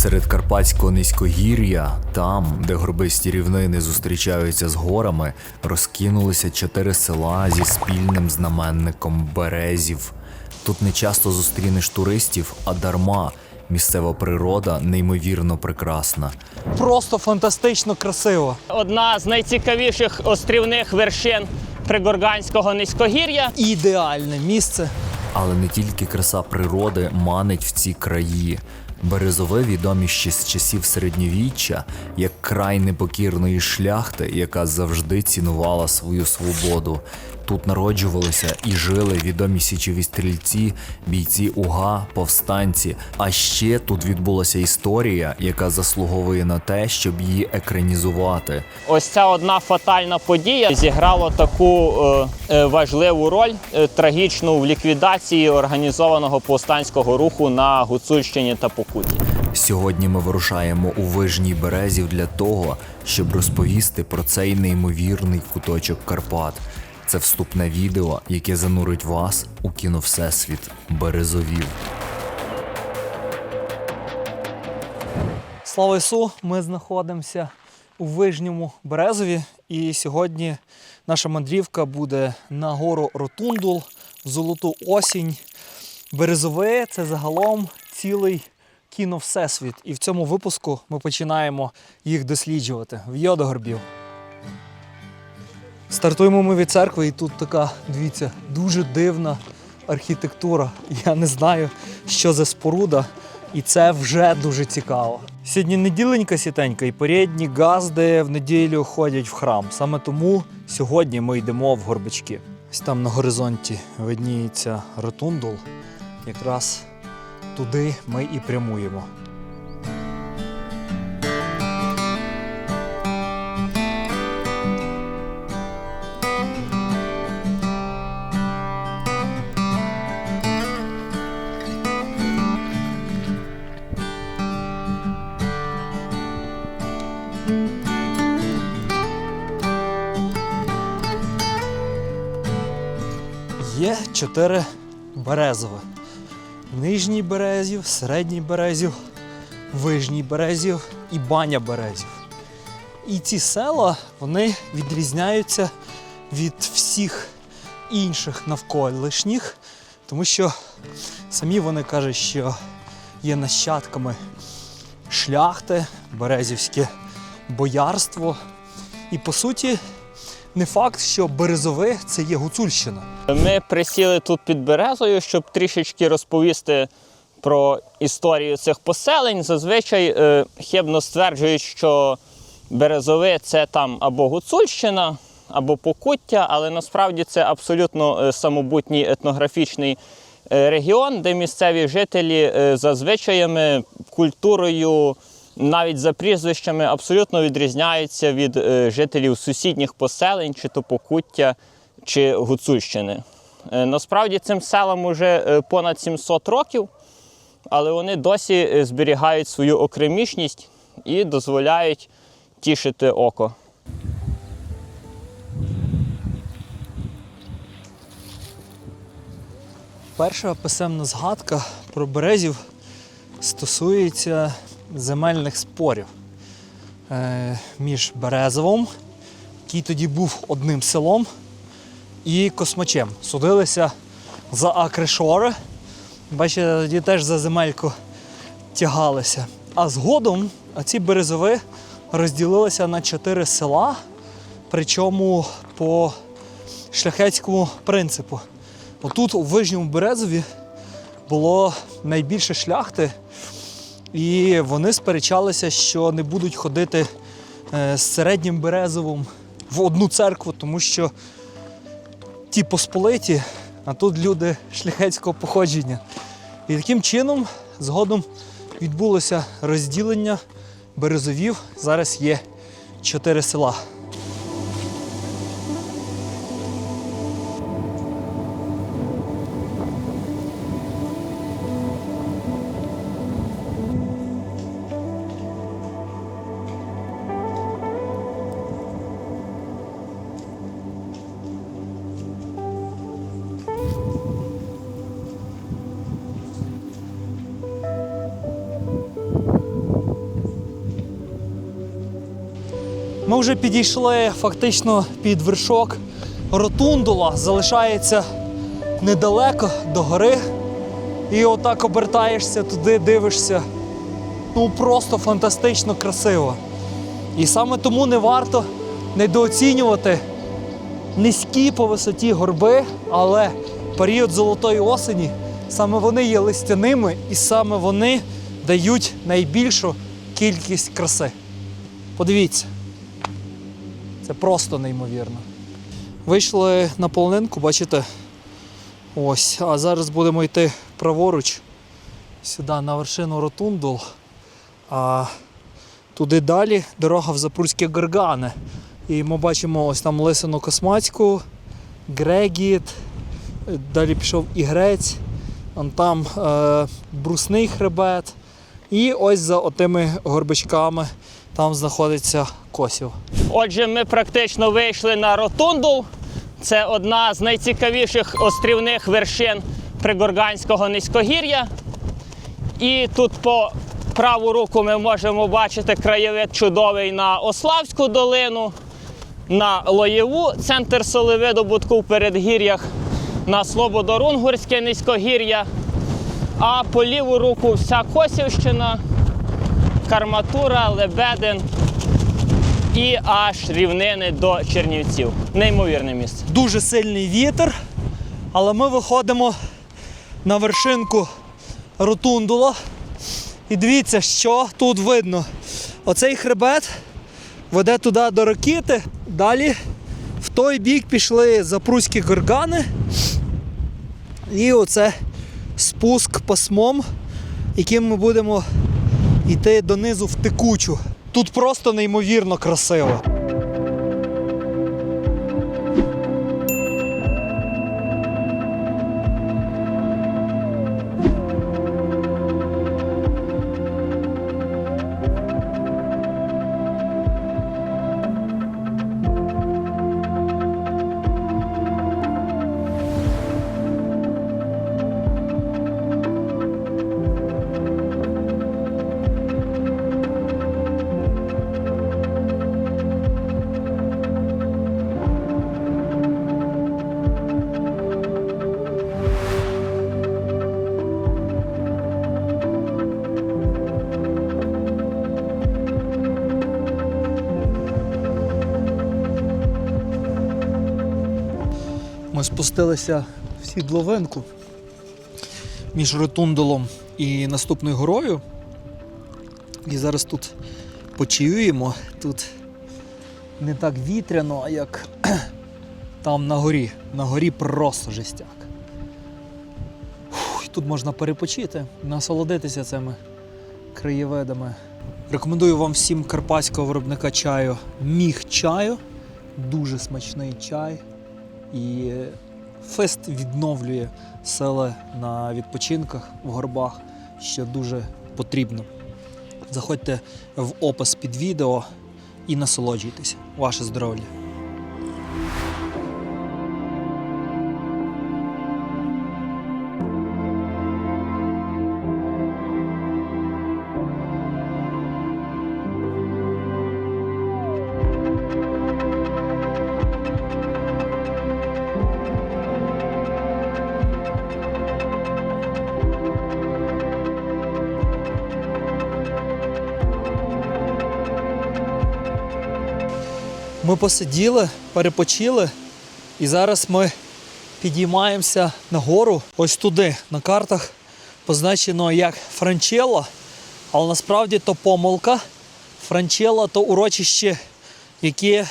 Серед карпатського низькогір'я, там, де горбисті рівнини зустрічаються з горами, розкинулися чотири села зі спільним знаменником березів. Тут не часто зустрінеш туристів, а дарма. Місцева природа неймовірно прекрасна. Просто фантастично красиво. Одна з найцікавіших острівних вершин Пригорганського низькогір'я. Ідеальне місце. Але не тільки краса природи манить в ці краї. Березове відомі ще з часів середньовіччя як край непокірної шляхти, яка завжди цінувала свою свободу. Тут народжувалися і жили відомі січові стрільці, бійці УГА, повстанці. А ще тут відбулася історія, яка заслуговує на те, щоб її екранізувати. Ось ця одна фатальна подія зіграла таку е, е, важливу роль е, трагічну в ліквідації організованого повстанського руху на Гуцульщині та Покуті. Сьогодні ми вирушаємо у вижній березів для того, щоб розповісти про цей неймовірний куточок Карпат. Це вступне відео, яке занурить вас у кіно Всесвіт Березовів. Слава Ісу! Ми знаходимося у Вижньому Березові. І сьогодні наша мандрівка буде на гору Ротундул, золоту осінь. Березове це загалом цілий кіно Всесвіт. І в цьому випуску ми починаємо їх досліджувати в Йодогорбів. Стартуємо ми від церкви, і тут така, дивіться, дуже дивна архітектура. Я не знаю, що за споруда, і це вже дуже цікаво. Сьогодні неділенька сітенька, і передні газди в неділю ходять в храм. Саме тому сьогодні ми йдемо в горбачки. Ось там на горизонті видніється ротундул. Якраз туди ми і прямуємо. Чотири березове. Нижній березів, середній березів, вижній березів і баня березів. І ці села вони відрізняються від всіх інших навколишніх, тому що самі вони кажуть, що є нащадками шляхти, березівське боярство. І по суті, не факт, що березове це є Гуцульщина. Ми присіли тут під березою, щоб трішечки розповісти про історію цих поселень. Зазвичай е, хибно стверджують, що березове це там або Гуцульщина, або Покуття, але насправді це абсолютно е, самобутній етнографічний е, регіон, де місцеві жителі е, за звичаями, культурою, навіть за прізвищами абсолютно відрізняються від е, жителів сусідніх поселень, чи то Покуття, чи Гуцульщини. Е, Насправді цим селам уже е, понад 700 років, але вони досі зберігають свою окремішність і дозволяють тішити око. Перша писемна згадка про березів стосується земельних спорів е, між Березовом, який тоді був одним селом, і Космачем. Судилися за акришори. Бачите, тоді теж за земельку тягалися. А згодом ці березови розділилися на чотири села, причому по шляхетському принципу. Отут, у Вижньому Березові, було найбільше шляхти, і вони сперечалися, що не будуть ходити е, з середнім Березовим в одну церкву, тому що ті посполиті, а тут люди шляхетського походження. І таким чином згодом відбулося розділення березовів. Зараз є чотири села. Ми вже підійшли фактично під вершок ротундула. Залишається недалеко до гори. І отак обертаєшся туди, дивишся. Ну просто фантастично красиво. І саме тому не варто недооцінювати низькі по висоті горби, але період золотої осені саме вони є листяними і саме вони дають найбільшу кількість краси. Подивіться, це просто неймовірно. Вийшли на полонинку, бачите? Ось, а зараз будемо йти праворуч сюди на вершину Ротундул. А туди далі дорога в Запорізьке Горгане. І ми бачимо ось там Лисину Космацьку, Грегіт, далі пішов Ігрець, там е, брусний хребет. І ось за отими горбичками там знаходиться Косів. Отже, ми практично вийшли на ротунду. Це одна з найцікавіших острівних вершин Пригорганського низькогір'я. І тут по праву руку ми можемо бачити краєвид чудовий на Ославську долину, на Лоєву, центр солевидобутку в передгір'ях, на Слободорунгурське низькогір'я. А по ліву руку вся Косівщина, Карматура, Лебедин і аж рівнини до Чернівців. Неймовірне місце. Дуже сильний вітер, але ми виходимо на вершинку ротундула. І дивіться, що тут видно. Оцей хребет веде туди до ракети. Далі в той бік пішли запруські горгани. І оце спуск пасмом, яким ми будемо йти донизу в текучу. Тут просто неймовірно красиво. Ми спустилися в сідловинку між ротундулом і наступною горою. І зараз тут почаюємо. Тут не так вітряно, як там на горі. На горі просто жестяк. Тут можна перепочити, насолодитися цими краєвидами. Рекомендую вам всім карпатського виробника чаю міг чаю. Дуже смачний чай. І фест відновлює сили на відпочинках в горбах, що дуже потрібно. Заходьте в опис під відео і насолоджуйтесь. Ваше здоров'я! Ми посиділи, перепочили, і зараз ми підіймаємося нагору, ось туди. На картах позначено як Франчелло, але насправді то помилка. Франчелло то урочище, яке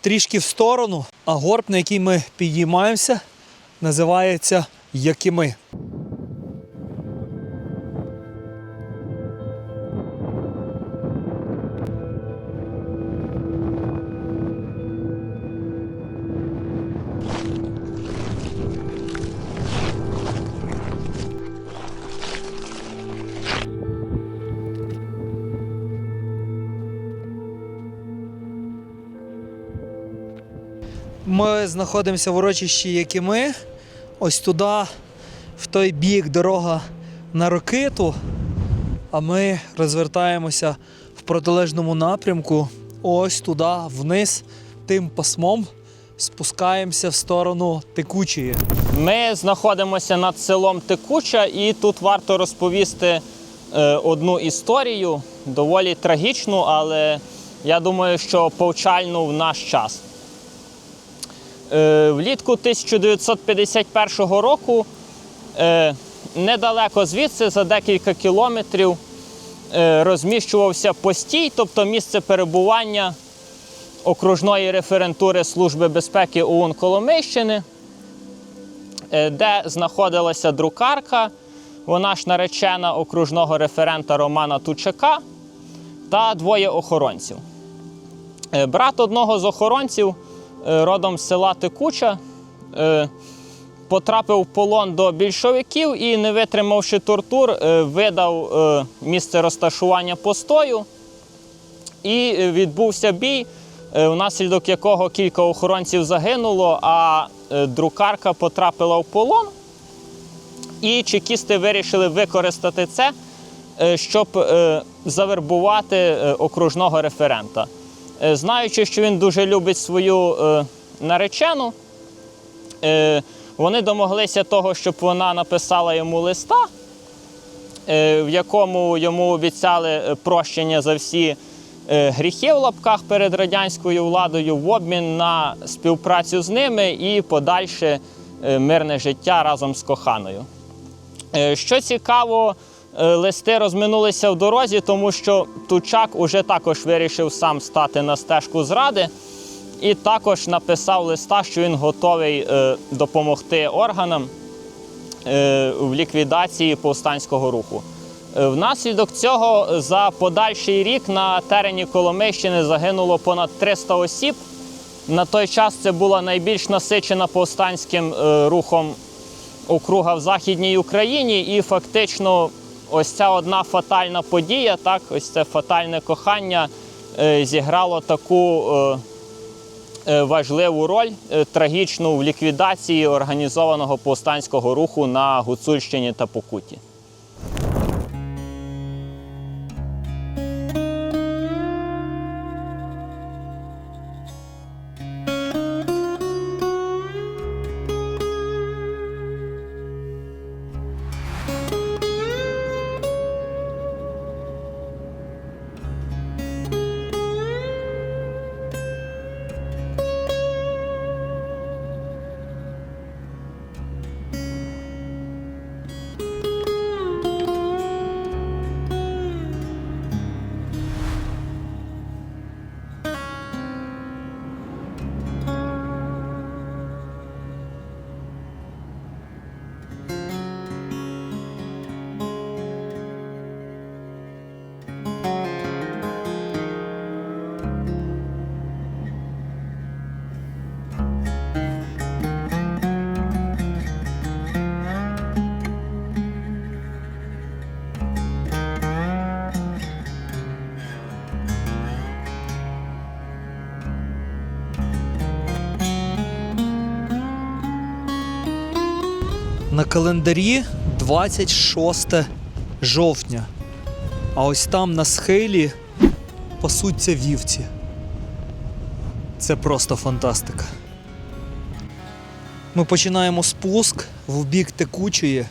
трішки в сторону, а горб, на який ми підіймаємося, називається Якими. Ми знаходимося в урочищі Якими. Ось туди, в той бік дорога на Рокиту. А ми розвертаємося в протилежному напрямку ось туди, вниз, тим пасмом спускаємося в сторону текучої. Ми знаходимося над селом Текуча, і тут варто розповісти е, одну історію, доволі трагічну, але я думаю, що повчальну в наш час. Е, влітку 1951 року е, недалеко звідси, за декілька кілометрів, е, розміщувався постій, тобто місце перебування окружної референтури Служби безпеки ОУН Коломийщини, де знаходилася друкарка, вона ж наречена окружного референта Романа Тучака та двоє охоронців. Брат одного з охоронців, родом з села Текуча, е, потрапив в полон до більшовиків і, не витримавши тортур, е, видав е, місце розташування постою. І е, відбувся бій, е, внаслідок якого кілька охоронців загинуло, а е, друкарка потрапила в полон. І чекісти вирішили використати це, е, щоб е, завербувати е, окружного референта. Е, Знаючи, що він дуже любить свою е, наречену, е, вони домоглися того, щоб вона написала йому листа, в якому йому обіцяли прощення за всі гріхи в лапках перед радянською владою в обмін на співпрацю з ними і подальше мирне життя разом з коханою. Що цікаво, листи розминулися в дорозі, тому що Тучак уже також вирішив сам стати на стежку зради і також написав листа, що він готовий е, допомогти органам е, в ліквідації повстанського руху. Е, Внаслідок цього за подальший рік на терені Коломийщини загинуло понад 300 осіб. На той час це була найбільш насичена повстанським е, рухом округа в Західній Україні, і фактично ось ця одна фатальна подія, так, ось це фатальне кохання е, зіграло таку е, е, важливу роль трагічну в ліквідації організованого повстанського руху на Гуцульщині та Покуті. Календарі 26 жовтня. А ось там на схилі пасуться вівці. Це просто фантастика. Ми починаємо спуск в бік текучої.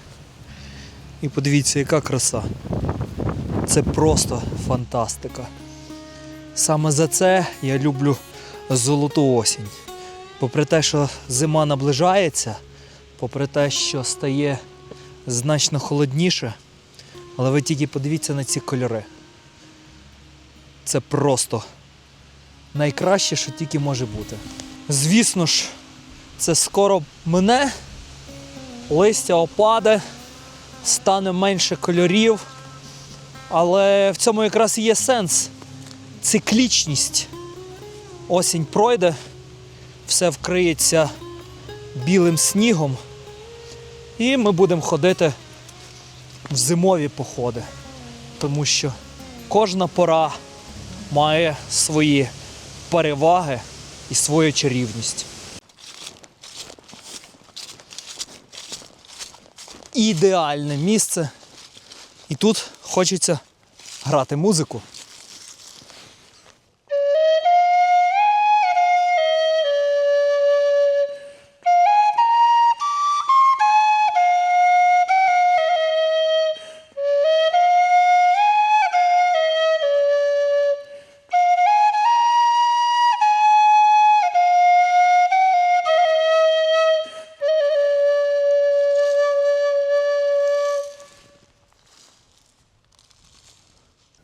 І подивіться, яка краса. Це просто фантастика. Саме за це я люблю золоту осінь. Попри те, що зима наближається, попри те, що стає значно холодніше, але ви тільки подивіться на ці кольори. Це просто найкраще, що тільки може бути. Звісно ж, це скоро мине, листя опаде, стане менше кольорів, але в цьому якраз і є сенс. Циклічність. Осінь пройде, все вкриється білим снігом, і ми будемо ходити в зимові походи, тому що кожна пора має свої переваги і свою чарівність. Ідеальне місце. І тут хочеться грати музику.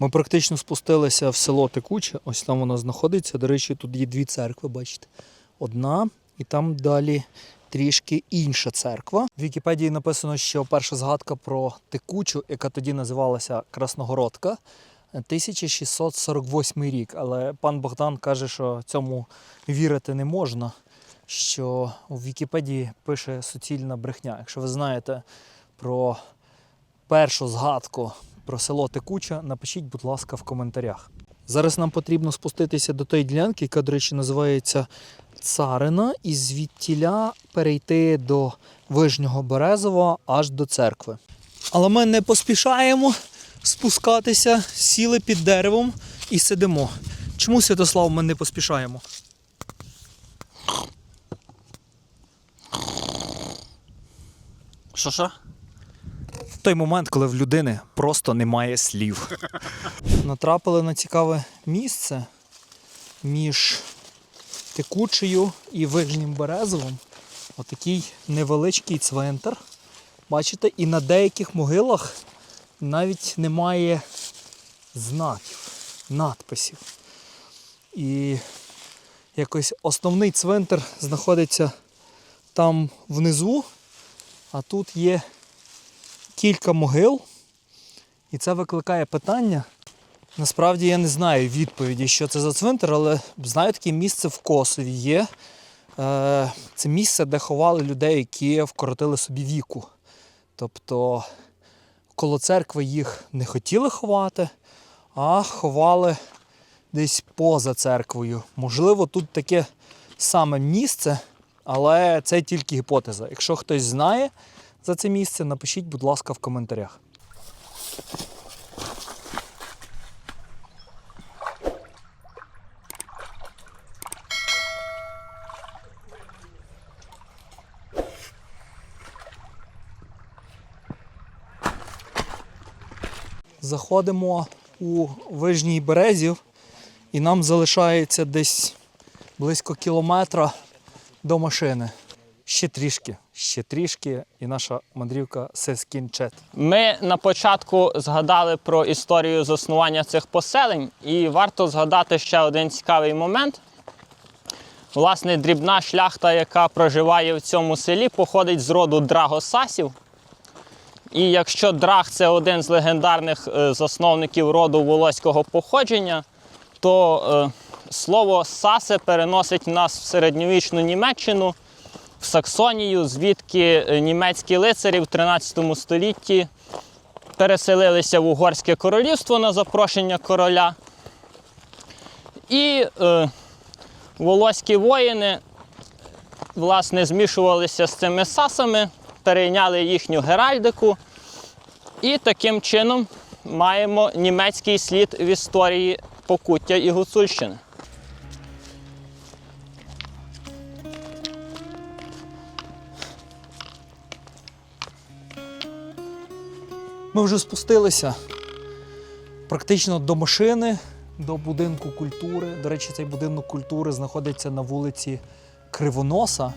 Ми практично спустилися в село Текуче. Ось там воно знаходиться. До речі, тут є дві церкви, бачите. Одна, і там далі трішки інша церква. В Вікіпедії написано, що перша згадка про текучу, яка тоді називалася Красногородка, 1648 рік. Але пан Богдан каже, що цьому вірити не можна. Що у Вікіпедії пише суцільна брехня. Якщо ви знаєте про першу згадку про село Текуча, напишіть, будь ласка, в коментарях. Зараз нам потрібно спуститися до тої ділянки, яка, до речі, називається Царина, і звідтіля перейти до Вижнього Березова аж до церкви. Але ми не поспішаємо спускатися, сіли під деревом і сидимо. Чому, Святослав, ми не поспішаємо? Що що? В той момент, коли в людини просто немає слів. Натрапили на цікаве місце між текучею і вижнім березовим. Отакий невеличкий цвинтар. Бачите, і на деяких могилах навіть немає знаків, надписів. І якось основний цвинтар знаходиться там внизу, а тут є кілька могил, і це викликає питання. Насправді я не знаю відповіді, що це за цвинтар, але знаю таке місце в Косові є. Е, Це місце, де ховали людей, які вкоротили собі віку. Тобто коло церкви їх не хотіли ховати, а ховали десь поза церквою. Можливо, тут таке саме місце, але це тільки гіпотеза. Якщо хтось знає, за це місце, напишіть, будь ласка, в коментарях. Заходимо у вижній березів, і нам залишається десь близько кілометра до машини. Ще трішки, ще трішки, і наша мандрівка се скінчить. Ми на початку згадали про історію заснування цих поселень, і варто згадати ще один цікавий момент. Власне, дрібна шляхта, яка проживає в цьому селі, походить з роду драгосасів. І якщо драг це один з легендарних е, засновників роду волоського походження, то е, слово сасе переносить нас в середньовічну Німеччину, в Саксонію, звідки е, німецькі лицарі в 13 столітті переселилися в Угорське королівство на запрошення короля. І е, волоські воїни власне змішувалися з цими сасами, перейняли їхню геральдику. І таким чином маємо німецький слід в історії Покуття і Гуцульщини. Ми вже спустилися практично до машини, до будинку культури. До речі, цей будинок культури знаходиться на вулиці Кривоноса.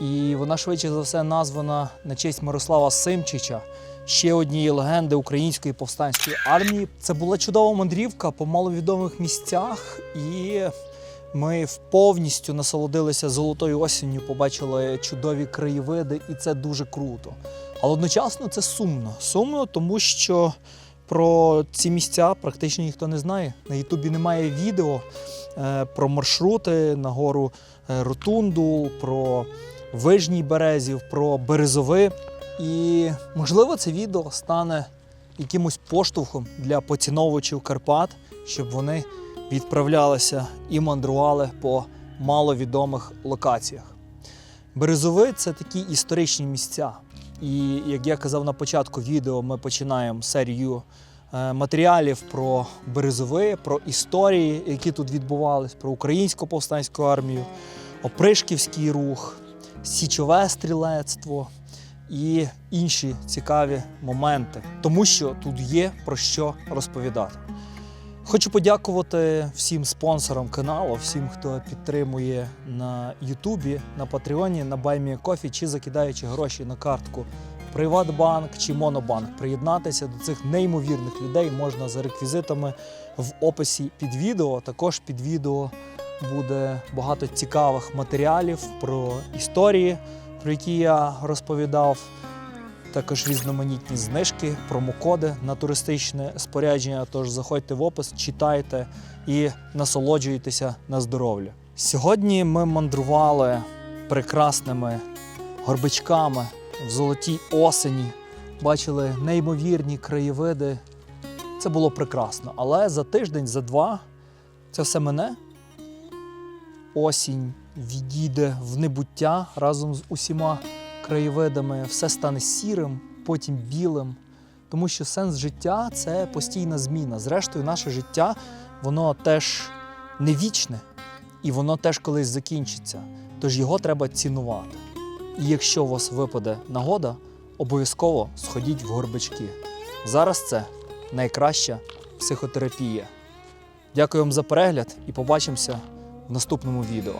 І вона швидше за все названа на честь Мирослава Симчича, ще однієї легенди української повстанської армії. Це була чудова мандрівка по маловідомих місцях, і ми повністю насолодилися золотою осінню, побачили чудові краєвиди, і це дуже круто. Але одночасно це сумно. Сумно, тому що про ці місця практично ніхто не знає. На Ютубі немає відео е, про маршрути на гору е, Ротунду, про Вижній Березів, про Березови. І можливо це відео стане якимось поштовхом для поціновувачів Карпат, щоб вони відправлялися і мандрували по маловідомих локаціях. Березови це такі історичні місця. І як я казав на початку відео, ми починаємо серію е, матеріалів про Березови, про історії, які тут відбувались, про українську повстанську армію, опришківський рух, січове стрілецтво і інші цікаві моменти, тому що тут є про що розповідати. Хочу подякувати всім спонсорам каналу, всім, хто підтримує на Ютубі, на Патреоні, на Баймі Кофі чи закидаючи гроші на картку Приватбанк чи Монобанк. Приєднатися до цих неймовірних людей можна за реквізитами в описі під відео. Також під відео буде багато цікавих матеріалів про історії, про які я розповідав. Також різноманітні знижки, промокоди на туристичне спорядження. Тож заходьте в опис, читайте і насолоджуйтеся на здоров'я. Сьогодні ми мандрували прекрасними горбичками в золотій осені, бачили неймовірні краєвиди. Це було прекрасно. Але за тиждень, за два це все мене. Осінь відійде в небуття разом з усіма краєвидами, все стане сірим, потім білим. Тому що сенс життя це постійна зміна. Зрештою, наше життя воно теж не вічне, і воно теж колись закінчиться. Тож його треба цінувати. І якщо у вас випаде нагода, обов'язково сходіть в горбички. Зараз це найкраща психотерапія. Дякую вам за перегляд і побачимося в наступному відео.